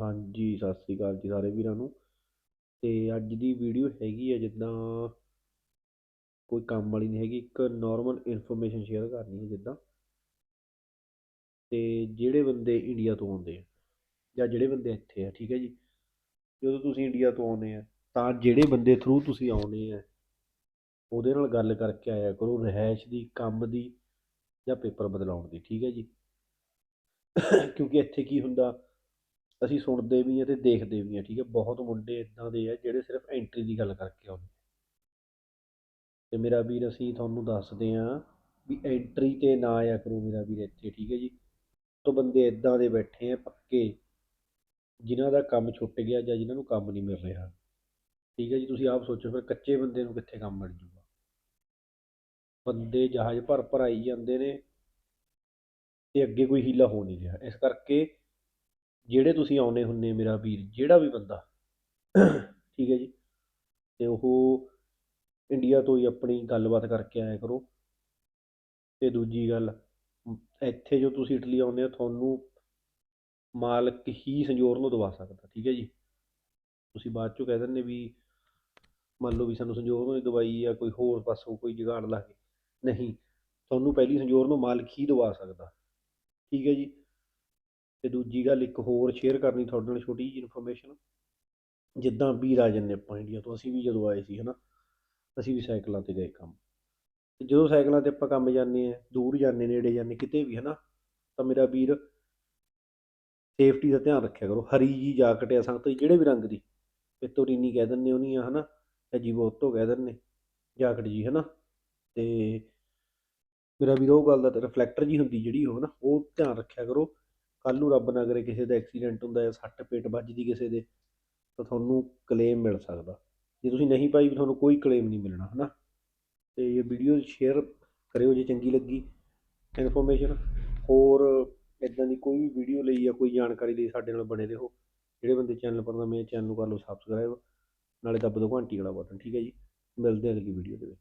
ਹਾਂਜੀ, ਸਤਿ ਸ਼੍ਰੀ ਅਕਾਲ ਜੀ ਸਾਰੇ ਵੀਰਾਂ ਨੂੰ। ਤੇ ਅੱਜ ਦੀ ਵੀਡੀਓ ਹੈਗੀ ਹੈ ਜਿੱਦਾਂ ਕੋਈ ਕੰਮ ਵਾਲੀ ਨਹੀਂ ਹੈਗੀ, ਇੱਕ ਨਾਰਮਲ ਇਨਫੋਰਮੇਸ਼ਨ ਸ਼ੇਅਰ ਕਰਨੀ ਹੈ ਜਿੱਦਾਂ। ਤੇ ਜਿਹੜੇ ਬੰਦੇ ਇੰਡੀਆ ਤੋਂ ਆਉਂਦੇ ਆ, ਜਾਂ ਜਿਹੜੇ ਬੰਦੇ ਇੱਥੇ ਆ, ਠੀਕ ਹੈ ਜੀ? ਜਦੋਂ ਤੁਸੀਂ ਇੰਡੀਆ ਤੋਂ ਆਉਂਦੇ ਆ, ਤਾਂ ਜਿਹੜੇ ਬੰਦੇ ਥਰੂ ਤੁਸੀਂ ਆਉਂਦੇ ਆ, ਉਹਦੇ ਨਾਲ ਗੱਲ ਕਰਕੇ ਆਇਆ ਕਰੋ ਰਿਹਾਇਸ਼ ਦੀ, ਕੰਮ ਦੀ ਜਾਂ ਪੇਪਰ ਬਦਲਾਉਣ ਦੀ, ਠੀਕ ਹੈ ਜੀ? ਕਿਉਂਕਿ ਇੱਥੇ ਕੀ ਹੁੰਦਾ ਅਸੀਂ ਸੁਣਦੇ ਵੀ ਹਾਂ ਤੇ ਦੇਖਦੇ ਵੀ ਹਾਂ, ਠੀਕ ਹੈ। ਬਹੁਤ ਮੁੰਡੇ ਇਦਾਂ ਦੇ ਆ ਜਿਹੜੇ ਸਿਰਫ ਐਂਟਰੀ ਦੀ ਗੱਲ ਕਰਕੇ ਆਉਂਦੇ ਤੇ ਮੇਰਾ ਵੀਰ, ਅਸੀਂ ਤੁਹਾਨੂੰ ਦੱਸਦੇ ਹਾਂ ਵੀ ਐਂਟਰੀ ਤੇ ਨਾ ਆਇਆ ਕਰੋ ਮੇਰਾ ਵੀਰ ਇੱਥੇ, ਠੀਕ ਹੈ ਜੀ। ਤੋਂ ਬੰਦੇ ਇਦਾਂ ਦੇ ਬੈਠੇ ਆ ਪੱਕੇ, ਜਿਨ੍ਹਾਂ ਦਾ ਕੰਮ ਛੁੱਟ ਗਿਆ ਜਾਂ ਜਿਨ੍ਹਾਂ ਨੂੰ ਕੰਮ ਨਹੀਂ ਮਿਲ ਰਿਹਾ। ਠੀਕ ਹੈ ਜੀ, ਤੁਸੀਂ ਆਪ ਸੋਚੋ ਫਿਰ ਕੱਚੇ ਬੰਦੇ ਨੂੰ ਕਿੱਥੇ ਕੰਮ ਮਿਲ ਜੂਗਾ। ਬੰਦੇ ਜਹਾਜ਼ ਭਰ ਭਰ ਆਈ ਜਾਂਦੇ ਨੇ ਤੇ ਅੱਗੇ ਕੋਈ ਹੀਲਾ ਹੋ ਨਹੀਂ ਰਿਹਾ। ਇਸ ਕਰਕੇ ਜਿਹੜੇ ਤੁਸੀਂ ਆਉਨੇ ਹੁੰਨੇ ਮੇਰਾ ਵੀਰ, ਜਿਹੜਾ ਵੀ ਬੰਦਾ, ਠੀਕ ਹੈ ਜੀ, ਤੇ ਉਹ ਇੰਡੀਆ ਤੋਂ ਹੀ ਆਪਣੀ ਗੱਲਬਾਤ ਕਰਕੇ ਆਇਆ ਕਰੋ। ਤੇ ਦੂਜੀ ਗੱਲ, ਇੱਥੇ ਜੋ ਤੁਸੀਂ ਇਟਲੀ ਆਉਂਦੇ ਹੋ, ਤੁਹਾਨੂੰ ਮਾਲਕ ਹੀ ਸੰਜੋਰ ਨੂੰ ਦਵਾ ਸਕਦਾ, ਠੀਕ ਹੈ ਜੀ। ਤੁਸੀਂ ਬਾਅਦ ਚੋਂ ਕਹਿ ਦਿੰਦੇ ਵੀ, ਮੰਨ ਲਓ ਵੀ ਸਾਨੂੰ ਸੰਜੋਰ ਨੂੰ ਹੀ ਦਵਾਈ ਜਾਂ ਕੋਈ ਹੋਰ ਪਾਸੋਂ ਕੋਈ ਜੁਗਾੜ ਲਾ ਕੇ। ਨਹੀਂ, ਤੁਹਾਨੂੰ ਪਹਿਲੀ ਸੰਜੋਰ ਨੂੰ ਮਾਲਕ ਹੀ ਦਵਾ ਸਕਦਾ, ਠੀਕ ਹੈ ਜੀ। ਤੇ ਦੂਜੀ ਗੱਲ ਇੱਕ ਹੋਰ ਸ਼ੇਅਰ ਕਰਨੀ ਤੁਹਾਡੇ ਨਾਲ ਛੋਟੀ ਜਿਹੀ ਇਨਫੋਰਮੇਸ਼ਨ ਜਿੱਦਾਂ ਵੀਰ ਆ ਜੰਨੇ ਆਪਾਂ ਇੰਡੀਆ ਤੋਂ, ਅਸੀਂ ਵੀ ਜਦੋਂ ਆਏ ਸੀ, ਹਨਾ, ਅਸੀਂ ਵੀ ਸਾਈਕਲਾਂ ਤੇ ਗਏ ਕੰਮ। ਤੇ ਜਦੋਂ ਸਾਈਕਲਾਂ ਤੇ ਆਪਾਂ ਕੰਮ ਜਾਂਦੇ ਆ ਦੂਰ ਜਾਂਦੇ, ਨੇੜੇ ਜਾਂਦੇ, ਕਿਤੇ ਵੀ, ਹਨਾ, ਤਾਂ ਮੇਰਾ ਵੀਰ ਸੇਫਟੀ ਦਾ ਧਿਆਨ ਰੱਖਿਆ ਕਰੋ। ਹਰੀ ਜੀ ਜਾਕਟ ਆ ਸੰਗਤ ਜਿਹੜੇ ਵੀ ਰੰਗ ਦੀ ਤੇ ਤੋਰੀਨੀ ਕਹਿ ਦਿੰਦੇ ਉਹਨੀ ਆ, ਹਨਾ ਅਜੀਬੋਤੋ ਕਹਿ ਦਿੰਦੇ, ਜਾਕਟ ਜੀ, ਹਨਾ। ਤੇ ਮੇਰਾ ਵੀਰ ਉਹ ਗੱਲ ਦਾ ਰਿਫਲੈਕਟਰ ਜੀ ਹੁੰਦੀ ਜਿਹੜੀ ਉਹ ਨਾ ਉਹ ਧਿਆਨ ਰੱਖਿਆ ਕਰੋ। ਕੱਲ ਨੂੰ ਰੱਬ ਨਾ ਕਰੇ ਕਿਸੇ ਦਾ ਐਕਸੀਡੈਂਟ ਹੁੰਦਾ ਜਾਂ ਸੱਟ ਪੇਟ ਵੱਜਦੀ ਕਿਸੇ ਦੇ, ਤਾਂ ਤੁਹਾਨੂੰ ਕਲੇਮ ਮਿਲ ਸਕਦਾ। ਜੇ ਤੁਸੀਂ ਨਹੀਂ ਪਾਈ ਵੀ ਤੁਹਾਨੂੰ ਕੋਈ ਕਲੇਮ ਨਹੀਂ ਮਿਲਣਾ, ਹਨਾ? ਤੇ ਇਹ ਵੀਡੀਓ ਸ਼ੇਅਰ ਕਰਿਓ ਜੇ ਚੰਗੀ ਲੱਗੀ। ਇਨਫੋਰਮੇਸ਼ਨ ਹੋਰ ਇਦਾਂ ਦੀ ਕੋਈ ਵੀ ਵੀਡੀਓ ਲਈ ਜਾਂ ਕੋਈ ਜਾਣਕਾਰੀ ਲਈ ਸਾਡੇ ਨਾਲ ਬਣੇ ਰਹੋ। ਜਿਹੜੇ ਬੰਦੇ ਚੈਨਲ ਪਰ ਨਵੇਂ ਚੈਨਲ ਨੂੰ ਕਰ ਲਓ ਸਬਸਕ੍ਰਾਈਬ ਨਾਲੇ ਦੱਬ ਦਿਓ ਘੰਟੀ ਵਾਲਾ ਬਟਨ ਠੀਕ ਹੈ ਜੀ? ਮਿਲਦੇ ਹਾਂ ਅਗਲੀ ਵੀਡੀਓ ਦੇ ਵਿੱਚ।